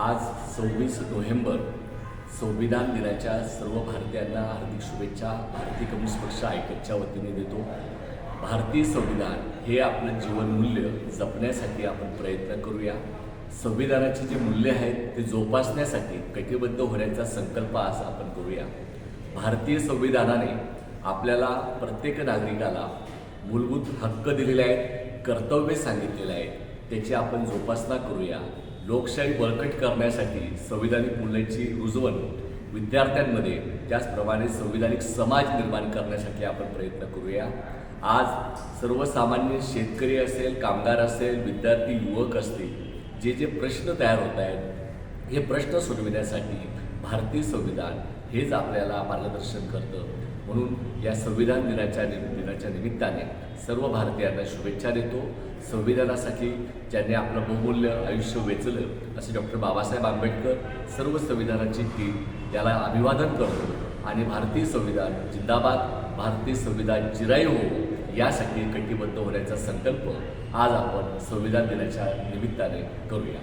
आज सव्वीस नोव्हेंबर संविधान दिनाच्या सर्व भारतीयांना हार्दिक शुभेच्छा भारतीय कम्युनिस्ट पक्ष आयकच्या वतीने देतो. भारतीय संविधान हे आपलं जीवनमूल्य जपण्यासाठी आपण प्रयत्न करूया. संविधानाचे जे मूल्य आहेत ते जोपासण्यासाठी कटिबद्ध होण्याचा संकल्प आज आपण करूया. भारतीय संविधानाने आपल्याला प्रत्येक नागरिकाला मूलभूत हक्क दिलेले आहेत कर्तव्य सांगितलेले आहेत त्याची आपण जोपासना करूया. लोकशाही बळकट करण्यासाठी संविधानिक मूल्यांची रुजवण विद्यार्थ्यांमध्ये त्याचप्रमाणे संविधानिक समाज निर्माण करण्यासाठी आपण प्रयत्न करूया. आज सर्वसामान्य शेतकरी असेल कामगार असेल विद्यार्थी युवक असतील जे जे प्रश्न तयार होत आहेत हे प्रश्न सोडविण्यासाठी भारतीय संविधान हेच आपल्याला मार्गदर्शन करतं. म्हणून या संविधान दिनाच्या दिनाच्या निमित्ताने सर्व भारतीयांना शुभेच्छा देतो. संविधानासाठी ज्यांनी आपलं बहुमूल्य आयुष्य वेचलं असे डॉक्टर बाबासाहेब आंबेडकर सर्व संविधानाची टीम त्याला अभिवादन करतो. आणि भारतीय संविधान जिंदाबाद भारतीय संविधान चिराई हो यासाठी कटिबद्ध होण्याचा संकल्प आज आपण संविधान दिनाच्या निमित्ताने करूया.